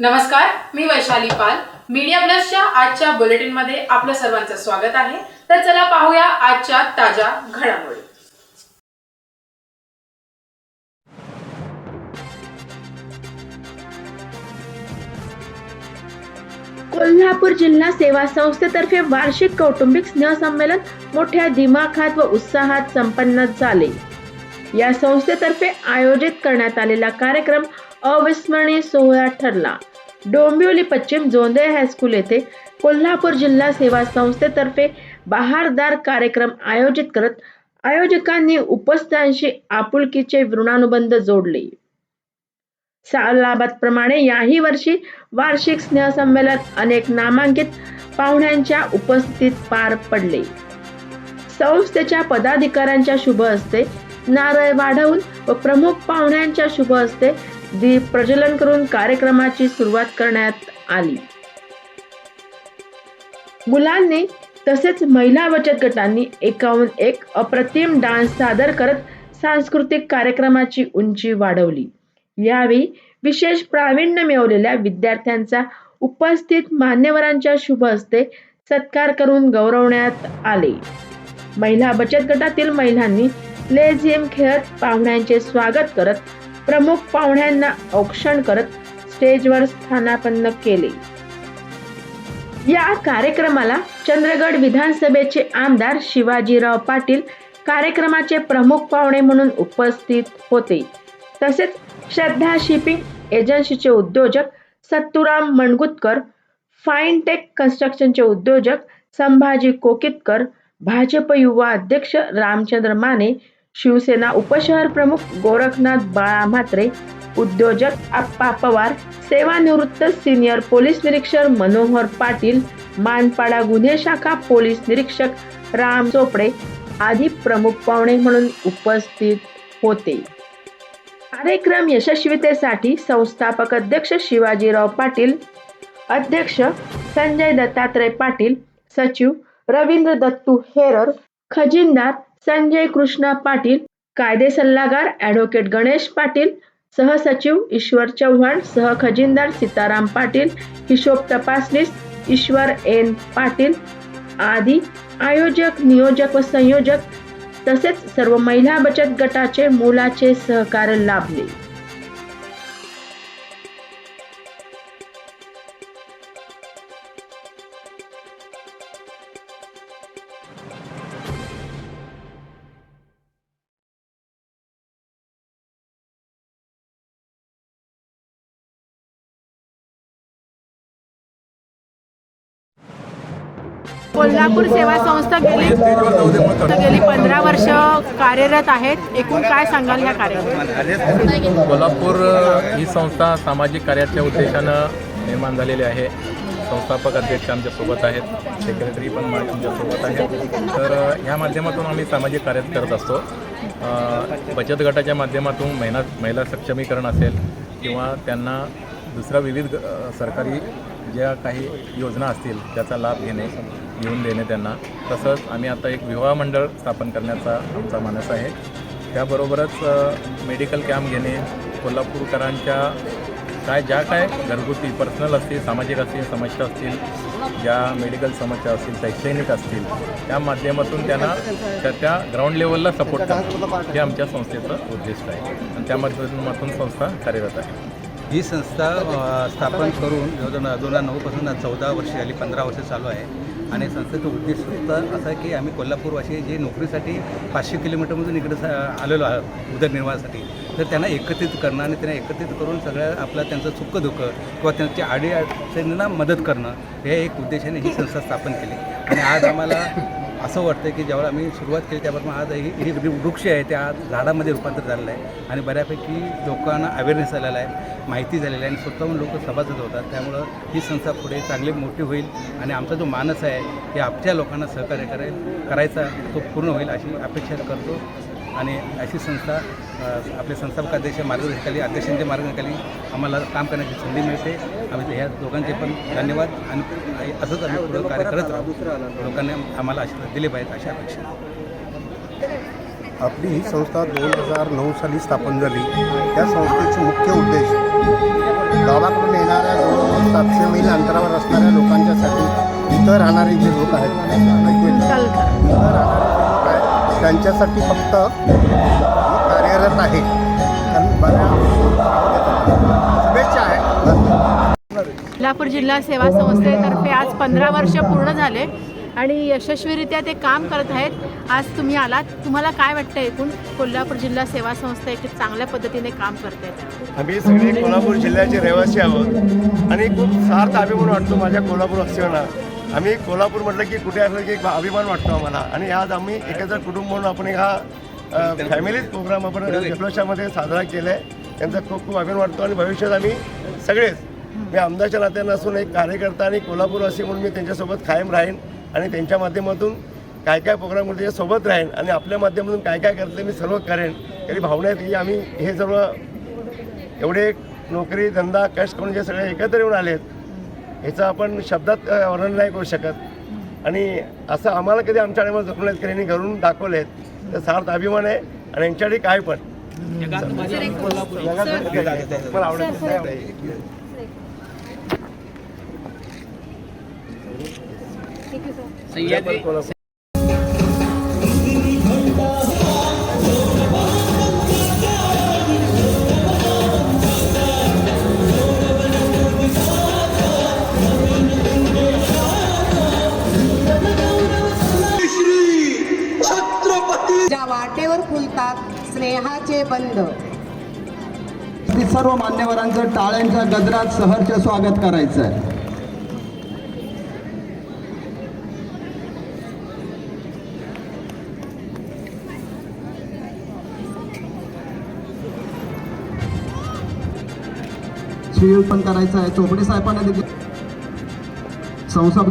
नमस्कार मी वैशाली पाल. मीडिया प्लसच्या आजच्या बुलेटिनमध्ये आपलं सर्वांचं स्वागत आहे. तर चला पाहूया आजच्या ताज्या घडामोडी. कोल्हापूर जिल्हा सेवा संस्थेतर्फे वार्षिक कौटुंबिक स्नेहसंमेलन मोठ्या दिमाखात व उत्साहात संपन्न झाले. या संस्थेतर्फे आयोजित करण्यात आलेला कार्यक्रम अविस्मरणीय सोहळा ठरला. डोंबिवली पश्चिम जोंदे हायस्कूल येथे कोल्हापूर जिल्हा सेवा संस्थेतर्फे बहारदार कार्यक्रम आयोजित करत आयोजकांनी उपस्थितांशी आपुलकीचे ऋणानुबंध जोडले. सालाबादप्रमाणे याही वर्षी वार्षिक स्नेहसंमेलन अनेक नामांकित पाहुण्यांच्या उपस्थितीत पार पडले. संस्थेच्या पदाधिकाऱ्यांच्या शुभ हस्ते नारळ वाढवून व प्रमुख पाहुण्यांच्या शुभ हस्ते दीप प्रज्वलन करून कार्यक्रमाची सुरुवात करण्यात आली. मुलांनी तसेच महिला बचत गटांनी एकाहून एक अप्रतिम डान्स सादर करत सांस्कृतिक कार्यक्रमाची उंची वाढवली. यावेळी विशेष प्रावीण्य मिळवलेल्या विद्यार्थ्यांचा उपस्थित मान्यवरांच्या शुभ हस्ते सत्कार करून गौरवण्यात आले. महिला बचत गटातील महिलांनी लेझिम खेळत पाहुण्यांचे स्वागत करत प्रमुख पाहुण्यांना औक्षण करत स्टेजवर स्थानापन्न केले. या कार्यक्रमाला चंद्रगड विधानसभेचे आमदार शिवाजीराव पाटील कार्यक्रमाचे प्रमुख पाहुणे म्हणून उपस्थित होते. तसेच श्रद्धा शिपिंग एजन्सीचे उद्योजक सत्तुराम मणगुतकर फाईनटेक कन्स्ट्रक्शनचे उद्योजक संभाजी कोकितकर भाजप युवा अध्यक्ष रामचंद्र माने शिवसेना उपशहर प्रमुख गोरखनाथ बाळा म्हात्रे उद्योजक आप्पा पवार सेवानिवृत्त सिनियर पोलीस निरीक्षक मनोहर पाटील मानपाडा गुन्हे शाखा पोलीस निरीक्षक राम चोपडे आदी प्रमुख पाहुणे म्हणून उपस्थित होते. कार्यक्रम यशस्वीतेसाठी संस्थापक अध्यक्ष शिवाजीराव पाटील अध्यक्ष संजय दत्तात्रय पाटील सचिव रवींद्र दत्तू हेरर खजिनदार संजय कृष्णा पाटील कायदे सल्लागार ॲडव्होकेट गणेश पाटील सहसचिव ईश्वर चव्हाण सहखजिनदार सीताराम पाटील हिशोब तपासनीस ईश्वर एन पाटील आदी आयोजक नियोजक व संयोजक तसेच सर्व महिला बचत गटाचे मोलाचे सहकार्य लाभले. कोल्हापूर सेवा संस्था गेली गेली पंधरा वर्ष कार्यरत आहेत. एकूण काय सांगाल ह्या कार्यक्रमात? कोल्हापूर ही संस्था सामाजिक कार्याच्या उद्देशानं निर्माण झालेली आहे. संस्थापक अध्यक्ष आमच्यासोबत आहेत. सेक्रेटरी पण आमच्यासोबत आहेत. तर ह्या माध्यमातून आम्ही सामाजिक कार्य करत असतो. बचत गटाच्या माध्यमातून महिला महिला सक्षमीकरण असेल किंवा त्यांना दुसऱ्या विविध सरकारी ज्या काही योजना असतील त्याचा लाभ घेणे. घेऊन देणे त्यांना. तसंच आम्ही आता एक विवाह मंडळ स्थापन करण्याचा आमचा मानस आहे. त्याबरोबरच मेडिकल कॅम्प घेणे कोल्हापूरकरांच्या काय ज्या काय घरगुती पर्सनल असतील सामाजिक असतील समस्या असतील ज्या मेडिकल समस्या असतील शैक्षणिक असतील त्या माध्यमातून त्यांना त्या त्या ग्राउंड लेवलला सपोर्ट करणं हे आमच्या संस्थेचं उद्दिष्ट आहे. आणि त्या माध्यमातून संस्था कार्यरत आहे. ही संस्था स्थापन करून दोन दोन हजार नऊपासून चौदा वर्ष झाली पंधरा वर्ष चालू आहे. आणि संस्थेचं उद्देश तर असं आहे की आम्ही कोल्हापूरवासी जे नोकरीसाठी पाचशे किलोमीटरमधून इकडे आलेलो आहोत उदरनिर्वाहासाठी तर त्यांना एकत्रित करणं आणि त्यांना एकत्रित करून सगळ्या आपलं त्यांचं सुख दुःख किंवा त्यांच्या आडी अडचणींना मदत करणं हे एक उद्देशाने ही संस्था स्थापन केली. आणि आज आम्हाला असं वाटतं की जेव्हा आम्ही सुरुवात केली त्यापासून आज ही जी वृक्ष आहे त्या आज झाडामध्ये रूपांतर झालेलं आहे. आणि बऱ्यापैकी लोकांना अवेअरनेस झालेला आहे माहिती झालेली आहे आणि स्वतःहून लोक सभासद होतात. त्यामुळं ही संस्था पुढे चांगली मोठी होईल आणि आमचा जो मानस आहे की आमच्या लोकांना सहकार्य करेल करायचा तो पूर्ण होईल अशी अपेक्षा करतो. आणि अशी संस्था आपले संस्थापक अध्यक्ष मार्गदर्शनाखाली अध्यक्षांच्या मार्गदर्शनाखाली आम्हाला काम करण्याची संधी मिळते. आम्ही ह्या दोघांचे पण धन्यवाद आणि असंच आम्ही पुढं कार्य करत राहू. लोकांनी आम्हाला आशीर्वाद दिले पाहिजेत अशा अपेक्षा आपली ही संस्था दोन हजार नऊ साली स्थापन झाली. त्या संस्थेचे मुख्य उद्देश गावाकडून येणाऱ्या जवळजवळ सातशे मैल अंतरावर असणाऱ्या लोकांच्यासाठी इथं राहणारे जे लोक आहेत त्यांच्यासाठी फक्त ही कार्यरत आहे. शुभेच्छा कोल्हापूर जिल्हा सेवा संस्थेतर्फे आज पंधरा वर्ष पूर्ण झाले आणि यशस्वीरित्या ते काम करत आहेत. आज तुम्ही आलात. तुम्हाला काय वाटतं एकूण? कोल्हापूर जिल्हा सेवा संस्था एक चांगल्या पद्धतीने काम करते. आम्ही सगळे कोल्हापूर जिल्ह्याचे रहिवासी आहोत. आणि खूप सार्थ अभिमान वाटतो माझ्या कोल्हापूर वासियांना. आम्ही कोल्हापूर म्हटलं की कुठे असलं की एक अभिमान वाटतो आम्हाला. आणि आज आम्ही एकत्र कुटुंब म्हणून आपण एक हा फॅमिलीज प्रोग्राम आपण जल्लोषामध्ये साजरा केला आहे त्यांचा खूप खूप अभिमान वाटतो आणि भविष्यात आम्ही सगळेच मी आमदारच्या नात्यानं असून एक कार्यकर्ता आणि कोल्हापूरवासी म्हणून मी त्यांच्यासोबत कायम राहीन आणि त्यांच्या माध्यमातून काय काय प्रोग्राम करतो सोबत राहीन आणि आपल्या माध्यमातून काय काय करते मी सर्व करेन. तरी भावना आहेत की आम्ही हे सर्व एवढे नोकरी धंदा कष्ट करून जे सगळे एकत्र येऊन आलेत. ह्याचं आपण शब्दात वर्णन नाही करू शकत. आणि असं आम्हाला कधी आमच्या टायमाला जखून आहेत यांनी घरून दाखवले आहेत. तर सार्थ अभिमान आहे आणि यांच्यासाठी काय पण. मला आवडेल ज्या स्नेहाचे बंद. सर्व मान्यवरांचं टाळ्यांच्या गजरात सहर्ष स्वागत करायचं आहे श्रीयुत पण करायचं आहे. चोपडे साहेबांना देखील संसद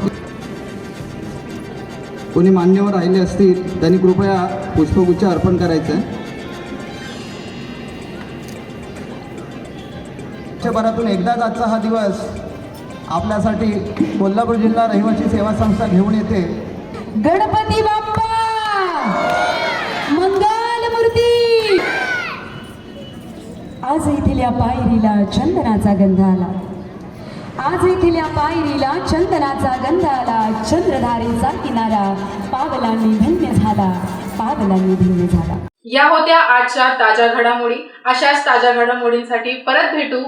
कोणी मान्यवर राहिले असतील त्यांनी कृपया पुष्पगुच्छ अर्पण करायचं आहे वर्षभरातून एकदाच आजचा हा दिवस आपल्यासाठी कोल्हापूर जिल्हा रहिवासी सेवा संस्था घेऊन येते. गणपती बाप्पा! मंगल मूर्ती! आज येथील या पायरीला चंदनाचा गंध आला. आज येथील या पायरीला चंदनाचा गंध आला. चंद्रधारेचा किनारा पावलांनी धन्य झाला. पावलांनी धन्य झाला. या होत्या आजच्या ताज्या घडामोडी. अशाच ताज्या घडामोडींसाठी परत भेटू.